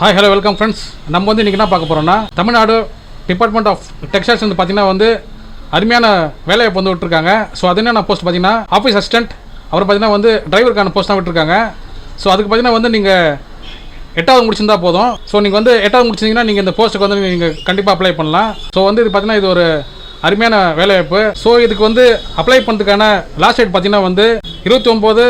Hi hello welcome friends நம்ம வந்து இன்றைக்கி என்ன பார்க்க போகிறோம்னா தமிழ்நாடு டிபார்ட்மெண்ட் ஆஃப் டெக்ஸ்டைல்ஸ் வந்து பார்த்தீங்கன்னா வந்து அருமையான வேலையை வந்து விட்டுருக்காங்க. ஸோ அது என்னென்ன போஸ்ட் பார்த்தீங்கன்னா ஆஃபீஸ் அசிஸ்டன்ட் அப்புறம் பார்த்தீங்கன்னா வந்து டிரைவருக்கான போஸ்ட் தான் விட்டுருக்காங்க. ஸோ அதுக்கு பார்த்தீங்கன்னா வந்து நீங்கள் எட்டாவது முடிச்சிருந்தா போதும். ஸோ நீங்கள் வந்து எட்டாவது முடிச்சிங்கன்னா நீங்கள் இந்த போஸ்ட்டுக்கு வந்து நீங்கள் கண்டிப்பாக அப்ளை பண்ணலாம். ஸோ வந்து இது பார்த்தீங்கன்னா இது ஒரு அருமையான வேலைவாய்ப்பு. ஸோ இதுக்கு வந்து அப்ளை பண்ணுறதுக்கான லாஸ்ட் டேட் பார்த்தீங்கன்னா வந்து இருபத்தி ஒம்பது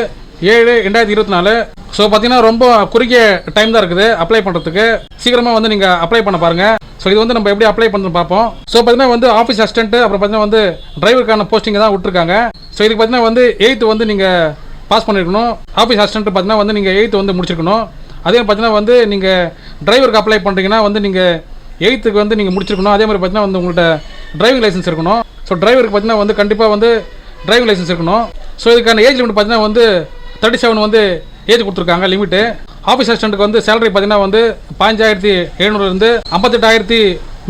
ஏழு ரெண்டாயிரத்தி இருபத்தி நாலு. ஸோ பார்த்தீங்கன்னா ரொம்ப குறுகிய டைம் தான் இருக்குது அப்ளை பண்ணுறதுக்கு சீக்கிரமாக வந்து நீங்கள் அப்ளை பண்ண பாருங்கள் ஸோ இது வந்து நம்ம எப்படி அப்ளை பண்ணுறது பார்ப்போம். ஸோ பார்த்தீங்கன்னா வந்து ஆஃபீஸ் அசிஸ்டன்ட்டு அப்புறம் பார்த்தீங்கன்னா வந்து டிரைவருக்கான போஸ்டிங்கை தான் விட்டுருக்காங்க. ஸோ இதுக்கு பார்த்தீங்கன்னா வந்து எயித்து வந்து நீங்கள் பாஸ் பண்ணியிருக்கணும் ஆஃபீஸ் அசிஸ்டன்ட் பார்த்தீங்கன்னா வந்து நீங்கள் எயித்து வந்து முடிச்சிருக்கணும். அதே மாதிரி பார்த்தீங்கன்னா வந்து நீங்கள் டிரைவருக்கு அப்ளை பண்ணுறீங்கன்னா வந்து நீங்கள் எயித்துக்கு வந்து நீங்கள் முடிச்சிருக்கணும். அதே மாதிரி பார்த்தீங்கன்னா வந்து உங்கள்கிட்ட டிரைவிங் லைசன்ஸ் இருக்கணும். ஸோ டிரைவருக்கு பார்த்தீங்கன்னா வந்து கண்டிப்பாக வந்து டிரைவிங் லைசன்ஸ் இருக்கணும். ஸோ இதுக்கான ஏஜ் லிமிட் பார்த்தீங்கன்னா வந்து தேர்ட்டி செவன் வந்து ஏஜ் கொடுத்துருக்காங்க லிமிட்டு ஆஃபீஸ் அசிஸ்டண்ட்டுக்கு வந்து சேலரி பார்த்தீங்கன்னா வந்து பாஞ்சாயிரத்தி எழுநூறுலேருந்து ஐம்பத்தெட்டாயிரத்தி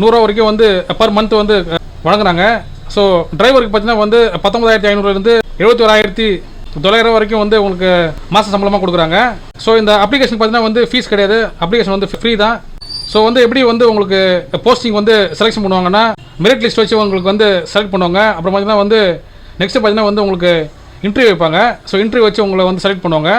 நூறுரூவா வரைக்கும் வந்து பர் மந்த் வந்து வழங்குறாங்க. ஸோ டிரைவருக்கு பார்த்தீங்கன்னா வந்து பத்தொன்பதாயிரத்தி ஐநூறுலேருந்து எழுபத்தி ஓராயிரத்தி தொள்ளாயிரம் வரைக்கும் வந்து உங்களுக்கு மாத சம்பளமாக கொடுக்குறாங்க. ஸோ இந்த அப்ளிகேஷன் பார்த்தீங்கன்னா வந்து ஃபீஸ் கிடையாது. அப்ளிகேஷன் வந்து ஃப்ரீ தான். ஸோ வந்து எப்படி வந்து உங்களுக்கு போஸ்டிங் வந்து செலெக்ஷன் பண்ணுவாங்கன்னா மெரிட் லிஸ்ட் வச்சு உங்களுக்கு வந்து செலக்ட் பண்ணுவாங்க. அப்புறம் பார்த்தீங்கன்னா வந்து நெக்ஸ்ட் பார்த்தீங்கன்னா வந்து உங்களுக்கு இன்டர்வியூ வைப்பாங்க. ஸோ இன்டர்வியூ வச்சு உங்களை வந்து செலக்ட் பண்ணுவாங்க.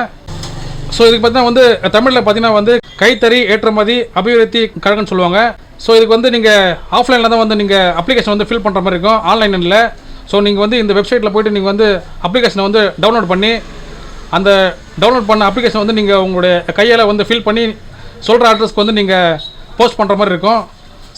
ஸோ இதுக்கு பார்த்தீங்கன்னா வந்து தமிழில் பார்த்தீங்கன்னா வந்து கைத்தறி ஏற்றுமதி அபிவிருத்தி கழகம்னு சொல்லுவாங்க. ஸோ இதுக்கு வந்து நீங்கள் ஆஃப்லைனில் தான் வந்து நீங்கள் அப்ளிகேஷன் வந்து ஃபில் பண்ணுற மாதிரி இருக்கும். ஆன்லைன் இல்லை. ஸோ நீங்கள் வந்து இந்த வெப்சைட்டில் போயிட்டு நீங்கள் வந்து அப்ளிகேஷனை வந்து டவுன்லோட் பண்ணி அந்த டவுன்லோட் பண்ண அப்ளிகேஷன் வந்து நீங்கள் உங்களுடைய கையால் வந்து ஃபில் பண்ணி சொல்கிற அட்ரஸ்க்கு வந்து நீங்கள் போஸ்ட் பண்ணுற மாதிரி இருக்கும்.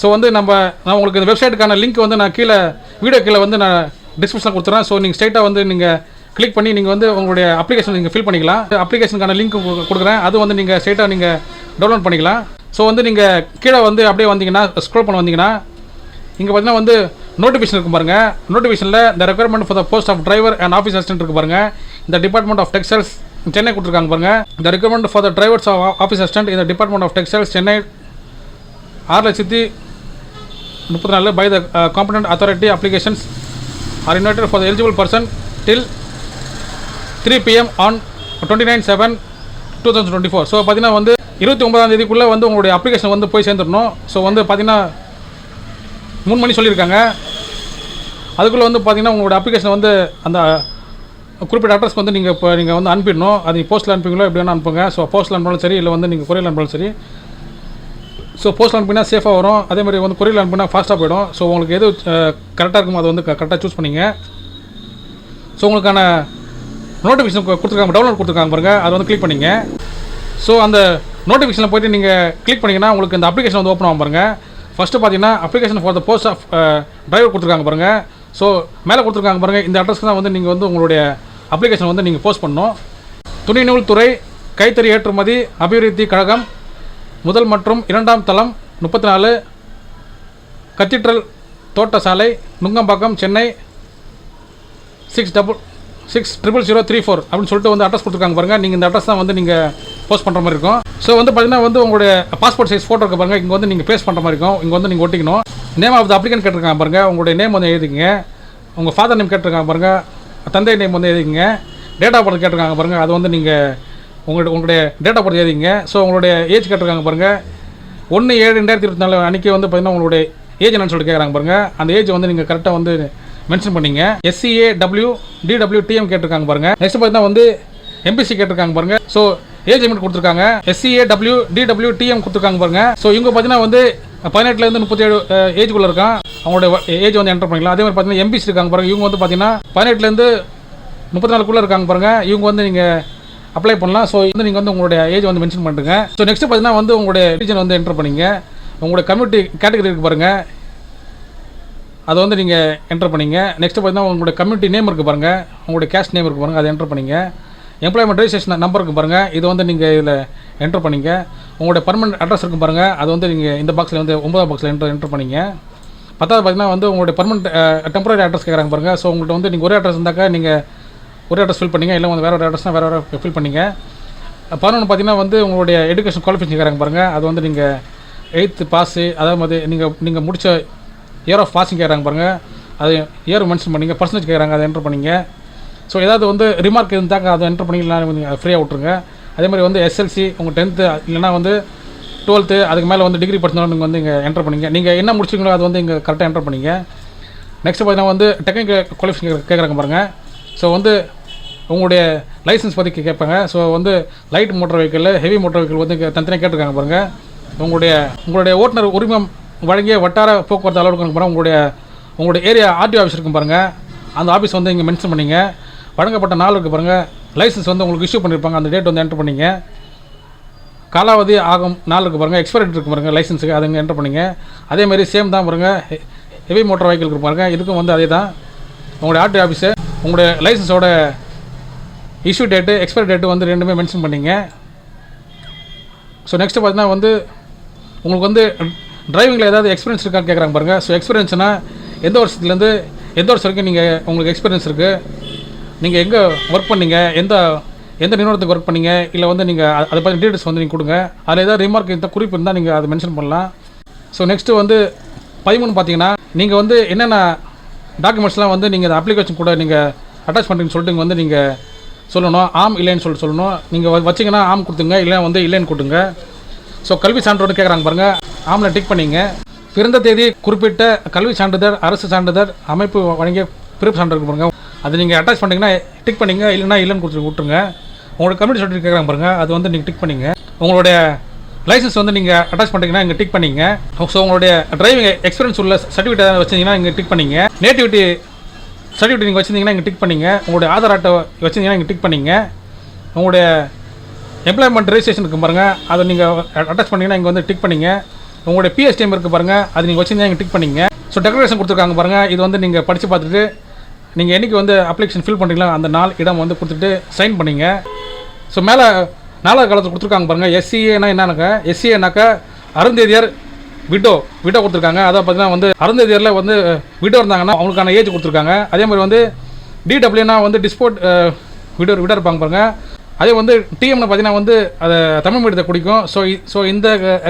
ஸோ வந்து நம்ம நான் உங்களுக்கு இந்த வெப்சைட்டுக்கான லிங்க் வந்து நான் கீழே வீடியோ கீழே வந்து நான் டிஸ்கிரிப்ஷனில் கொடுத்துறேன். ஸோ நீங்கள் ஸ்ட்ரைட்டாக வந்து நீங்கள் கிளிக் பண்ணி நீங்கள் வந்து உங்களுடைய அப்ளிகேஷன் நீங்கள் ஃபில் பண்ணிக்கலாம். அப்ளிகேஷனுக்கான லிங்க் கொடுக்குறேன். அது வந்து நீங்கள் ஸ்ட்ரைட்டாக நீங்கள் டவுன்லோட் பண்ணிக்கலாம். ஸோ வந்து நீங்கள் கீழே வந்து அப்படியே வந்தீங்கன்னா ஸ்க்ரோல் பண்ண வந்தீங்கன்னா இங்கே பார்த்தீங்கன்னா வந்து நோட்டிஃபிகேஷன் இருக்கும் பாருங்க. நோட்டிஃபிகேஷனில் இந்த requirement for the post of driver and office assistant இருக்கு பாருங்க. இந்த டிபார்ட்மெண்ட் ஆஃப் டெக்ஸ்டைல்ஸ் சென்னை கொடுத்துருக்காங்க பாருங்க. இந்த requirement for the drivers of office assistant இந்த டிபார்ட்மெண்ட் ஆஃப் டெக்ஸ்டைல்ஸ் சென்னை ஆறு லட்சத்தி முப்பத்தி நாலு by the competent authority applications are invited for the eligible person till three PM on twenty nine seven two thousand twenty four so பார்த்தீங்கன்னா வந்து இருபத்தி ஒன்பதாம் தேதிக்குள்ளே வந்து உங்களுடைய அப்ளிகேஷன் வந்து போய் சேர்ந்துடணும். ஸோ வந்து பார்த்தீங்கன்னா மூணு மணி சொல்லியிருக்காங்க. அதுக்குள்ளே வந்து பார்த்தீங்கன்னா உங்களோட அப்ளிகேஷன் வந்து அந்த குறிப்பிட்ட அட்ரஸ்க்கு வந்து நீங்கள் இப்போ நீங்கள் வந்து அனுப்பிடணும். அது போஸ்ட்டில் அனுப்புங்களோ எப்படி வேணால் அனுப்புங்க. ஸோ போஸ்ட்டில் அனுப்பினாலும் சரி இல்லை வந்து நீங்கள் கொரியரில் அனுப்பினாலும் சரி. ஸோ போஸ்ட்டில் அனுப்பினா சேஃபாக வரும். அதே மாதிரி வந்து கொரியரில் அனுப்பினா ஃபாஸ்ட்டாக போயிடும். ஸோ உங்களுக்கு எது கரெக்டாக இருக்குமோ அதை வந்து கரெக்டாக சூஸ் பண்ணிங்க. ஸோ உங்களுக்கான நோட்டிஃபிகேஷன் கொடுத்துருக்காங்க டவுன்லோட் கொடுத்துருக்காங்க பாருங்க. அதை வந்து கிளிக் பண்ணிங்க. ஸோ அந்த நோட்டிஃபிகேஷனில் போயிட்டு நீங்கள் கிளிக் பண்ணிங்கன்னா உங்களுக்கு இந்த அப்ளிகேஷன் வந்து ஓப்பன் ஆகும் பாருங்க. ஃபஸ்ட்டு பார்த்தீங்கன்னா application for the post of driver கொடுத்துருக்காங்க பாருங்க. ஸோ மேலே கொடுத்துருக்காங்க பாருங்க. இந்த அட்ரஸ்க்கு தான் வந்து நீங்கள் வந்து உங்களுடைய அப்ளிகேஷன் வந்து நீங்கள் போஸ்ட் பண்ணணும். துணி நூல் துறை கைத்தறி ஏற்றுமதி அபிவிருத்தி கழகம் முதல் மற்றும் இரண்டாம் தளம் முப்பத்தி நாலு கத்தீட்ரல் தோட்ட சாலை Nungambakkam Chennai six double six triple zero three four அப்படின்னு சொல்லிட்டு வந்து அட்ரஸ் கொடுத்துருக்காங்க பாருங்கள் நீங்கள் இந்த அட்ரஸ் தான் வந்து நீங்கள் போஸ்ட் பண்ணுற மாதிரி இருக்கும். ஸோ வந்து பார்த்தீங்கன்னா வந்து உங்களுடைய பாஸ்போர்ட் சைஸ் ஃபோட்டோ இருக்க பாருங்கள் இங்கே வந்து நீங்கள் பேஸ்ட் பண்ணுற மாதிரி இருக்கும். இங்கே வந்து நீங்கள் ஒட்டிக்கணும். நேம் ஆஃப் த அப்ளிகன் கேட்டிருக்காங்க பாருங்க. உங்களுடைய நேம் வந்து எழுதிக்கங்க. உங்கள் ஃபாதர் நேம் கேட்டிருக்காங்க பாருங்கள் தந்தை நேம் வந்து எழுதிக்கங்க. டேட் ஆஃப் பர்த் கேட்டிருக்காங்க பாருங்கள் அது வந்து நீங்கள் உங்களுடைய உங்களுடைய டேட் ஆஃப் பர்த் எழுதிங்க ஸோ உங்களுடைய ஏஜ் கேட்டிருக்காங்க பாருங்கள் ஒன்று ஏழு ரெண்டாயிரத்தி இருபத்தி நாலு அன்றைக்கி வந்து பார்த்தீங்கன்னா உங்களுடைய ஏஜ் என்னன்னு சொல்லிட்டு கேட்குறாங்க பாருங்கள் அந்த ஏஜ் வந்து நீங்கள் கரெக்டாக வந்து மென்ஷன் பண்ணிங்க. எஸ்சிஏ டபிள்யூ டிடபிள்யூ டிஎம் கேட்டிருக்காங்க பாருங்க. நெக்ஸ்ட் பார்த்தீங்கன்னா வந்து எம்பிசி கேட்டிருக்காங்க பாருங்க. ஸோ ஏஜ் லிமிட் கொடுத்துருக்காங்க. எஸ்சிஏ டபிள்யூ டிடபிள்யூ டிஎம் கொடுத்துருக்காங்க பாருங்க. ஸோ இவங்க பார்த்தீங்கன்னா வந்து பதினெட்டுலேருந்து முப்பத்தேழு ஏஜ்குள்ளே இருக்கான். அவங்களோட ஏஜ் வந்து என்டர் பண்ணிக்கலாம். அதே மாதிரி பார்த்தீங்கன்னா எம்பிசி இருக்காங்க பாருங்க. இவங்க வந்து பார்த்தீங்கன்னா பதினெட்டுலேருந்து முப்பத்தி நாலுக்குள்ளே இருக்காங்க பாருங்க. இவங்க வந்து நீங்கள் அப்ளை பண்ணலாம். ஸோ வந்து நீங்கள் வந்து உங்களுடைய ஏஜ் வந்து மென்ஷன் பண்ணுங்க ஸோ நெக்ஸ்ட் பார்த்தீங்கன்னா வந்து உங்களுடைய ரீஜன் வந்து என்டர் பண்ணிங்க. உங்களுடைய கம்யூனிட்டி கேட்டகரி இருக்கு பாருங்க. அதை வந்து நீங்கள் என்டர் பண்ணிங்க. நெக்ஸ்ட் பார்த்தீங்கன்னா உங்களுடைய கம்யூனிட்டி நேம் இருக்குது பாருங்கள் உங்களுடைய கேஷ் நேம் இருக்குது பாருங்கள் அதை என்டர் பண்ணிங்க. எம்ப்ளாய்மெண்ட் ரெஜிஸ்ட்ரேஷன் நம்பர் இருக்குது பாருங்கள் இது வந்து நீங்கள் இதில் என்டர் பண்ணிங்க. உங்களுடைய பர்மனெண்ட் அட்ரஸ் இருக்கு பாருங்கள் அது வந்து நீங்கள் இந்த பாக்ஸில் வந்து ஒன்பதாம் பாக்ஸில் என்டர் என்டர் பண்ணிங்க. பத்தாவது பார்த்தீங்கன்னா வந்து உங்களுடைய பர்மனெண்ட் டெம்பரரி அட்ரஸ் கேட்குறாங்க பாருங்கள் ஸோ உங்கள்கிட்ட வந்து நீங்கள் ஒரே அட்ரஸ் இருந்தாக்கா நீங்கள் ஒரே அட்ரஸ் ஃபில் பண்ணீங்க. இல்லை வந்து வேறு ஒரு அட்ரஸ்னால் வேறு வேறு ஃபில் பண்ணிங்க. பதினொன்று பார்த்தீங்கன்னா வந்து உங்களுடைய எஜுகேஷன் குவாலிஃபிகேஷன் கேட்குறாங்க பாருங்கள் அது வந்து நீங்கள் எயித்து பாஸு அதாவது நீங்கள் நீங்கள் முடித்த இயர் ஆஃப் பாசிங் கேட்குறாங்க பாருங்கள் அது இயர் மென்ஷன் பண்ணிங்க பர்சன்டேஜ் கேட்குறாங்க அதை என்ட்ரு பண்ணிங்க. ஸோ ஏதாவது வந்து ரிமார்க் இருந்தாங்க அதை என்ட்ரு பண்ணிக்கலாம் ஃப்ரீயாக விட்ருங்க அதே மாதிரி வந்து எஸ்எல்சி உங்கள் டென்த்து இல்லைனா வந்து டுவெல்த்து அதுக்கு மேலே வந்து டிகிரி படிச்சிருந்தாலும் நீங்கள் வந்து இங்கே என்ட்ரு பண்ணிங்க. நீங்கள் என்ன முடிச்சிங்களோ அது வந்து இங்கே கரெக்டாக என்ட்ரு பண்ணிங்க. நெக்ஸ்ட் பார்த்தீங்கன்னா வந்து டெக்னிக்கல் குவாலிஃபிகேஷன் கேட்குறாங்க பாருங்கள் ஸோ வந்து உங்களுடைய லைசன்ஸ் பற்றி கேட்பாங்க. ஸோ வந்து light motor vehicle heavy motor vehicle வந்து தனித்தனியாக கேட்டிருக்காங்க பாருங்கள் உங்களுடைய உங்களுடைய ஓட்டுநர் உரிமம் வழங்கிய வட்டார போக்குவரத்து அளவுக்கு பாருங்கள் உங்களுடைய உங்களுடைய ஏரியா ஆர்டிஓ ஆஃபீஸ் இருக்கும் பாருங்கள் அந்த ஆஃபீஸ் வந்து இங்கே மென்ஷன் பண்ணிங்க. வழங்கப்பட்ட நாள் இருக்குது பாருங்கள் லைசன்ஸ் வந்து உங்களுக்கு இஷ்யூ பண்ணியிருப்பாங்க அந்த டேட் வந்து என்டர் பண்ணிங்க. காலாவதி ஆகும் நாள் இருக்குது பாருங்கள் எக்ஸ்பைரி டேட் இருக்கு பாருங்கள் லைசன்ஸுக்கு அதை என்டர் பண்ணிங்க. அதேமாதிரி சேம் தான் பாருங்கள் ஹெவி மோட்டார் வெஹிக்கிள் இருக்கு பாருங்கள் இதுக்கும் வந்து அதே தான். உங்களுடைய ஆர்டிஓ ஆஃபீஸு உங்களுடைய லைசன்ஸோட இஷ்யூ டேட்டு எக்ஸ்பைரி டேட்டு வந்து ரெண்டுமே மென்ஷன் பண்ணிங்க. ஸோ நெக்ஸ்ட்டு பார்த்தீங்கன்னா வந்து உங்களுக்கு வந்து டிரைவிங்கில் ஏதாவது எக்ஸ்பீரியன்ஸ் இருக்கான்னு கேட்குறாங்க பாருங்கள் ஸோ எக்ஸ்பீரியன்ஸ்னா எந்த வருஷத்துலேருந்து எந்த வருஷம் வரைக்கும் நீங்கள் உங்களுக்கு எக்ஸ்பீரியன்ஸ் இருக்குது நீங்கள் எங்கே ஒர்க் பண்ணீங்க? எந்த எந்த நிறுவனத்துக்கு ஒர்க் பண்ணீங்க? இல்லை வந்து நீங்கள் அதை பற்றி டீட்டெயில்ஸ் வந்து நீங்கள் கொடுங்க. அதில் ஏதாவது ரிமார்க் இந்த குறிப்பு இருந்தால் நீங்கள் அதை மென்ஷன் பண்ணலாம். ஸோ நெக்ஸ்ட்டு வந்து பதிமூணு பார்த்தீங்கன்னா நீங்கள் வந்து என்னென்ன டாக்குமெண்ட்ஸ்லாம் வந்து நீங்கள் அப்ளிகேஷன் கூட நீங்கள் அட்டாச் பண்ணுறீங்கன்னு சொல்லிட்டு வந்து நீங்கள் சொல்லணும். ஆம் இல்லைன்னு சொல்லிட்டு சொல்லணும். நீங்கள் வச்சிங்கன்னா ஆம் கொடுத்துங்க இல்லை வந்து இல்லைன்னு கொடுங்க. ஸோ கல்வி சான்றோடு கேட்குறாங்க பாருங்கள் ஆமில் டிக் பண்ணிங்க. பிறந்த தேதி குறிப்பிட்ட கல்வி சான்றிதழ் அரசு சான்றிதழ் அமைப்பு வழங்கிய பிறப்பு சான்றிதழ் பாருங்க. அது நீங்கள் அட்டாச் பண்ணிங்கன்னா டிக் பண்ணிங்க இல்லைன்னா இல்லைன்னு கொடுத்து விட்டுருங்க. உங்களோட கம்யூனிட்டி சர்டிஃபிகேட் கேட்குறாங்க பாருங்கள் அது வந்து நீங்கள் டிக் பண்ணிங்க. உங்களுடைய லைசன்ஸ் வந்து நீங்கள் அட்டாச் பண்ணிட்டீங்கன்னா இங்கே டிக் பண்ணிங்க. ஸோ உங்களுடைய டிரைவிங் எக்ஸ்பீரியன்ஸ் உள்ள சர்டிஃபிகேட் ஏதாவது வச்சிருந்தீங்கன்னா இங்கே டிக் பண்ணிங்க. நேட்டிவிட்டி சர்டிஃபிகேட் நீங்கள் வச்சுருந்தீங்கன்னா இங்கே டிக் பண்ணிங்க. உங்களுடைய ஆதார் அட்டை வச்சுருந்தீங்கன்னா இங்கே டிக் பண்ணிங்க. உங்களுடைய எம்ப்ளாய்மெண்ட் ரெஜிஸ்ட்ரேஷன் இருக்கு பாருங்கள் அதை நீங்கள் அட்டாச் பண்ணிங்கன்னா இங்கே வந்து டிக் பண்ணிங்க. உங்களுடைய பிஎஸ்சிஎம் இருக்குது பாருங்கள் அது நீங்கள் வச்சுருந்தா நீங்கள் டிக் பண்ணிங்க. ஸோ டெக்கரேஷன் கொடுத்துருக்காங்க பாருங்கள் இது வந்து நீங்கள் படித்து பார்த்துட்டு நீங்கள் என்னைக்கு வந்து அப்ளிகேஷன் ஃபில் பண்ணுறீங்களோ அந்த நாள் இடம் வந்து கொடுத்துட்டு சைன் பண்ணிங்க. ஸோ மேலே நாலாவது காலத்தில் கொடுத்துருக்காங்க பாருங்கள் எஸ்சிஏனா என்னன்னாக்கா எஸ்சிஏனாக்கா அருந்தேதியர் விடோ விடோ கொடுத்துருக்காங்க. அதை பார்த்தீங்கன்னா வந்து அருந்தேதியரில் வந்து விடோ இருந்தாங்கன்னா அவங்களுக்கான ஏஜ் கொடுத்துருக்காங்க. அதே மாதிரி வந்து டிடபிள்யூனா வந்து டிஸ்போர்ட் விடோ விடோ இருப்பாங்க பாருங்கள் அதே வந்து டிஎம்னு பார்த்தீங்கன்னா வந்து அதை தமிழ் மீடியத்தை பிடிக்கும் ஸோ ஸோ இந்த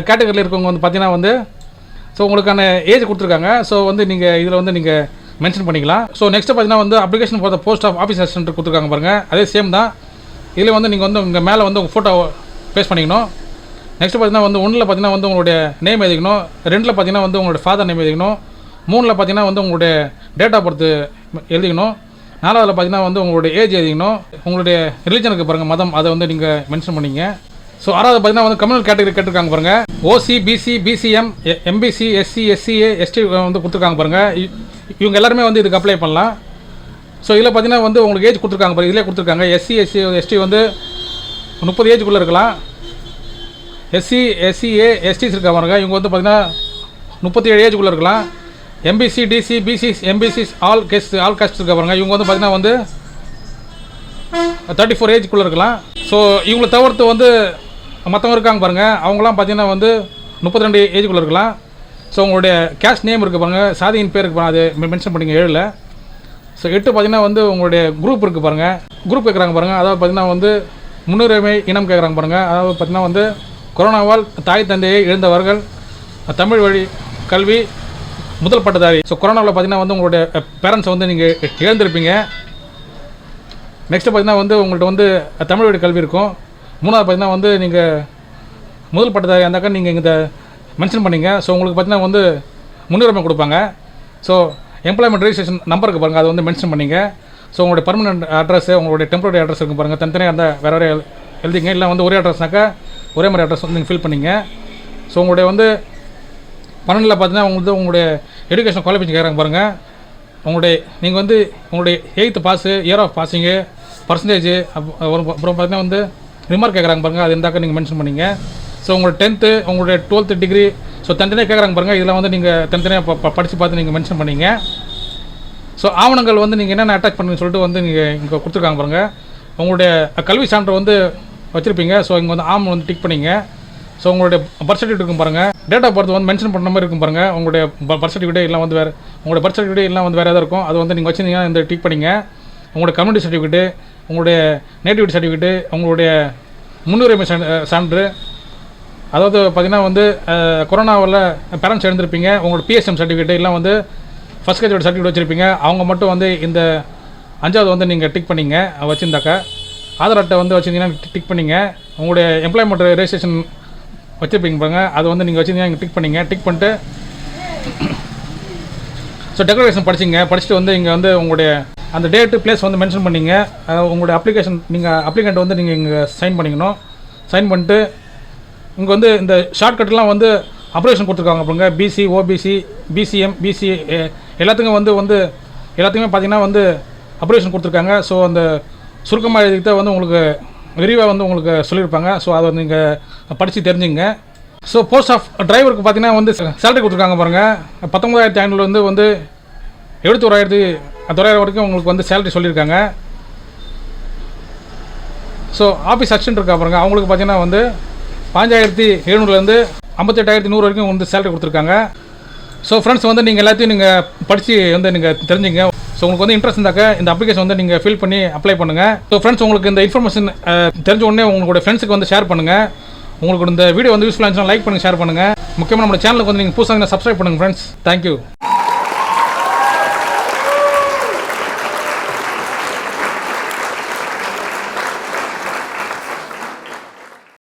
கேட்டகரியில் இருக்கவங்க வந்து பார்த்தீங்கன்னா வந்து ஸோ உங்களுக்கான ஏஜ் கொடுத்துருக்காங்க. ஸோ வந்து நீங்கள் இதில் வந்து நீங்கள் மென்ஷன் பண்ணிக்கலாம். ஸோ நெக்ஸ்ட் பார்த்தீங்கன்னா வந்து application for the post of office assistant கொடுத்துருக்காங்க பாருங்கள் அதே சேம் தான். இதில் வந்து நீங்கள் வந்து உங்கள் மேலே வந்து உங்கள் ஃபோட்டோ பேஸ்ட் பண்ணிக்கணும். நெக்ஸ்ட் பார்த்தீங்கன்னா வந்து ஒன்றில் பார்த்தீங்கன்னா வந்து உங்களுடைய நேம் எழுதிக்கணும். ரெண்டில் பார்த்தீங்கன்னா வந்து உங்களுடைய ஃபாதர் நேம் எழுதிக்கணும். மூணில் பார்த்தீங்கன்னா வந்து உங்களுடைய டேட் ஆஃப் பர்த் எழுதிக்கணும். நாலாவதுல பார்த்தீங்கன்னா வந்து உங்களுடைய ஏஜ் எழுதிக்கணும் உங்களுடைய ரிலிஜனுக்கு பாருங்கள் மதம் அதை வந்து நீங்கள் மென்ஷன் பண்ணிங்க. ஸோ ஆறாவது பார்த்தீங்கன்னா வந்து கம்யூனல் கேட்டகரி கேட்டிருக்காங்க பாருங்கள் OC BC BCM MBC SC SCA ST வந்து கொடுத்துருக்காங்க பாருங்கள் இவங்க எல்லாருமே வந்து இதுக்கு அப்ளை பண்ணலாம். ஸோ இதில் பார்த்தீங்கன்னா வந்து உங்களுக்கு ஏஜ் கொடுத்துருக்காங்க பாருங்கள் இதிலே கொடுத்துருக்காங்க. எஸ்சி எஸ்சி எஸ்டி வந்து முப்பது ஏஜுக்குள்ளே இருக்கலாம். எஸ்சி எஸ்சிஏ எஸ்டிஸ் இருக்கா பாருங்கள் இவங்க வந்து பார்த்தீங்கன்னா முப்பத்தி ஏழு ஏஜுக்குள்ளே இருக்கலாம். MBC DC BC MBC all caste all caste இருக்க பாருங்க. இவங்க வந்து பார்த்தீங்கன்னா வந்து தேர்ட்டி ஃபோர் ஏஜ்க்குள்ளே இருக்கலாம். ஸோ இவங்களை தவிர்த்து வந்து மற்றவங்க இருக்காங்க பாருங்கள் அவங்களாம் பார்த்தீங்கன்னா வந்து முப்பத்தி ரெண்டு ஏஜுக்குள்ளே இருக்கலாம். ஸோ உங்களுடைய கேஷ் நேம் இருக்குது பாருங்கள் சாதியின் பேர் இருக்கு அது மென்ஷன் பண்ணிங்க ஏழில். ஸோ எட்டு பார்த்தீங்கன்னா வந்து உங்களுடைய குரூப் இருக்குது பாருங்கள் குரூப் கேட்குறாங்க பாருங்கள் அதாவது பார்த்தீங்கன்னா வந்து முன்னுரிமை இனம் கேட்குறாங்க பாருங்கள் அதாவது பார்த்தீங்கன்னா வந்து கொரோனாவால் தாய் தந்தையை இழந்தவர்கள் தமிழ் வழி கல்வி முதல் பட்டதாரி. ஸோ கொரோனாவில் பார்த்தீங்கன்னா வந்து உங்களுடைய பேரண்ட்ஸை வந்து நீங்கள் இழந்திருப்பீங்க. நெக்ஸ்ட்டு பார்த்தீங்கன்னா வந்து உங்கள்கிட்ட வந்து தமிழ் வழி கல்வி இருக்கும். மூணாவது பார்த்தீங்கன்னா வந்து நீங்கள் முதல் பட்டதாரி இருந்தாக்கா நீங்கள் இந்த மென்ஷன் பண்ணீங்க. ஸோ உங்களுக்கு பார்த்தீங்கன்னா வந்து முன்னுரிமை கொடுப்பாங்க. ஸோ எம்ப்ளாய்மெண்ட் ரெஜிஸ்ட்ரேஷன் நம்பருக்கு பாருங்கள் அதை வந்து மென்ஷன் பண்ணிங்க. ஸோ உங்களுடைய பர்மனெண்ட் அட்ரஸ் உங்களுடைய டெம்பரரி அட்ரஸ் இருக்கும் பாருங்கள் தனித்தனியாக அந்த வேறு வேறு எழுதிங்க. இல்லை வந்து ஒரே அட்ரஸ்னாக்கா ஒரே மாதிரி அட்ரஸ் வந்து நீங்கள் ஃபில் பண்ணிங்க. ஸோ உங்களுடைய வந்து பன்னெண்டில் பார்த்தீங்கன்னா உங்களுக்கு உங்களுடைய எடுகேஷன் குவாலிஃபிகேஷன் கேட்குறாங்க பாருங்கள் உங்களுடைய நீங்கள் வந்து உங்களுடைய eighth pass year of passing percentage அப்புறம் பார்த்தீங்கன்னா வந்து ரிமார்க் கேட்குறாங்க பாருங்கள் அது இருந்தாக்க நீங்கள் மென்ஷன் பண்ணீங்க. ஸோ உங்களோட டென்த்து உங்களுடைய டுவெல்த்து டிகிரி ஸோ தனித்தனியாக கேட்குறாங்க பாருங்கள் இதெல்லாம் வந்து நீங்கள் தனித்தனியாக படித்து பார்த்து நீங்கள் மென்ஷன் பண்ணீங்க. ஸோ ஆவணங்கள் வந்து நீங்கள் என்னென்ன அட்டாச் பண்ணுன்னு சொல்லிட்டு வந்து நீங்கள் இங்கே கொடுத்துருக்காங்க பாருங்கள் உங்களுடைய கல்வி சான்று வந்து வச்சுருப்பீங்க. ஸோ இங்கே வந்து ஆம் வந்து டிக் பண்ணிங்க. ஸோ உங்களுடைய பர்த் சர்டிஃபிகேட் இருக்கும் பாருங்கள் டேட் ஆஃப் பர்த் வந்து மென்ஷன் பண்ண மாதிரி இருக்கும் பாருங்கள் உங்களுடைய பர்த் சர்டிஃபிகேட் எல்லாம் வந்து வேறு உங்களுடைய பர்த் சர்டிஃபிகேட் எல்லாம் வந்து வேறு எதாவது இருக்கும். அது வந்து நீங்கள் வச்சிருந்தீங்கன்னா இந்த டிக் பண்ணிங்க. உங்களுடைய கம்யூனிட்டி சர்டிஃபிகேட்டு உங்களுடைய நேட்டிவிட்டி சர்டிஃபிகேட்டு உங்களுடைய முன்னுரிமை சான்- சான்று. அதாவது பார்த்தீங்கன்னா வந்து கொரோனாவில் பேரண்ட்ஸ் எழுந்திருப்பீங்க உங்களோட பிஎஸ்எம் சர்டிஃபிகேட்டு எல்லாம் வந்து ஃபஸ்ட் கேஜோட சர்டிஃபிகேட் வச்சுருப்பீங்க. அவங்க மட்டும் வந்து இந்த அஞ்சாவது வந்து நீங்கள் டிக் பண்ணிங்க. வச்சுருந்தாக்கா. ஆதார் அட்டை வந்து வச்சுருந்தீங்கன்னா டிக் பண்ணிங்க. உங்களுடைய எம்ப்ளாய்மெண்ட் ரெஜிஸ்ட்ரேஷன் வச்சுருப்பீங்க பாருங்க. அது வந்து நீங்கள் வச்சுருந்தீங்க இங்கே டிக் பண்ணிங்க. டிக் பண்ணிட்டு ஸோ டெக்கரேஷன் படிச்சிங்க. படிச்சுட்டு வந்து இங்கே வந்து உங்களுடைய அந்த டேட்டு பிளேஸ் வந்து மென்ஷன் பண்ணிங்க. உங்களுடைய அப்ளிகேஷன் நீங்கள் அப்ளிகண்ட் வந்து நீங்கள் இங்கே சைன் பண்ணிக்கணும். சைன் பண்ணிட்டு இங்கே வந்து இந்த ஷார்ட்கட்லாம் வந்து அப்ரேஷன் கொடுத்துருக்காங்க அப்புறங்க பிசி ஓபிசி பிசிஎம் பிசி எல்லாத்துக்கும் வந்து வந்து எல்லாத்துக்குமே பார்த்தீங்கன்னா வந்து அப்ரேஷன் கொடுத்துருக்காங்க. ஸோ அந்த சுருக்கமாக எழுதிக்கிட்ட வந்து உங்களுக்கு விரிவாக வந்து உங்களுக்கு சொல்லியிருப்பாங்க. ஸோ அதை வந்து நீங்கள் படித்து தெரிஞ்சுங்க. ஸோ போஸ்ட் ஆஃப் டிரைவருக்கு பார்த்தீங்கன்னா வந்து சேலரி கொடுத்துருக்காங்க பாருங்கள் பத்தொம்பதாயிரத்தி ஐநூறு வந்து வந்து எழுபத்தோராயிரத்தி தொள்ளாயிரம் வரைக்கும் உங்களுக்கு வந்து சேலரி சொல்லியிருக்காங்க. ஸோ ஆஃபீஸ் அசிஸ்டன்ட் இருக்கா பாருங்க. அவங்களுக்கு பார்த்தீங்கன்னா வந்து பாஞ்சாயிரத்தி எழுநூறுலேருந்து ஐம்பத்தெட்டாயிரத்தி நூறு வரைக்கும் வந்து சேலரி கொடுத்துருக்காங்க. ஸோ ஃப்ரெண்ட்ஸ் வந்து நீங்கள் எல்லாத்தையும் நீங்கள் படித்து வந்து நீங்கள் தெரிஞ்சுங்க. ஸோ உங்களுக்கு வந்து இன்ட்ரெஸ்ட் இருந்தாக்க இந்த அப்ளிகேஷன் வந்து நீங்கள் ஃபில் பண்ணி அப்ளை பண்ணுங்கள் ஸோ ஃப்ரெண்ட்ஸ் உங்களுக்கு இந்த இன்ஃபர்மேஷன் தெரிஞ்ச உடனே உங்களோட ஃப்ரெண்ட்ஸுக்கு வந்து ஷேர் பண்ணுங்கள் உங்களுக்கு இந்த வீடியோ வந்து யூஸ்ஃபுல்லாக இருந்துச்சுன்னா லைக் பண்ணுங்கள் ஷேர் பண்ணுங்கள் முக்கியமாக நம்ம சேனலுக்கு வந்து நீங்கள் புதுசாக சப்ஸ்கிரைப் பண்ணுங்கள் ஃப்ரெண்ட்ஸ் தேங்க்யூ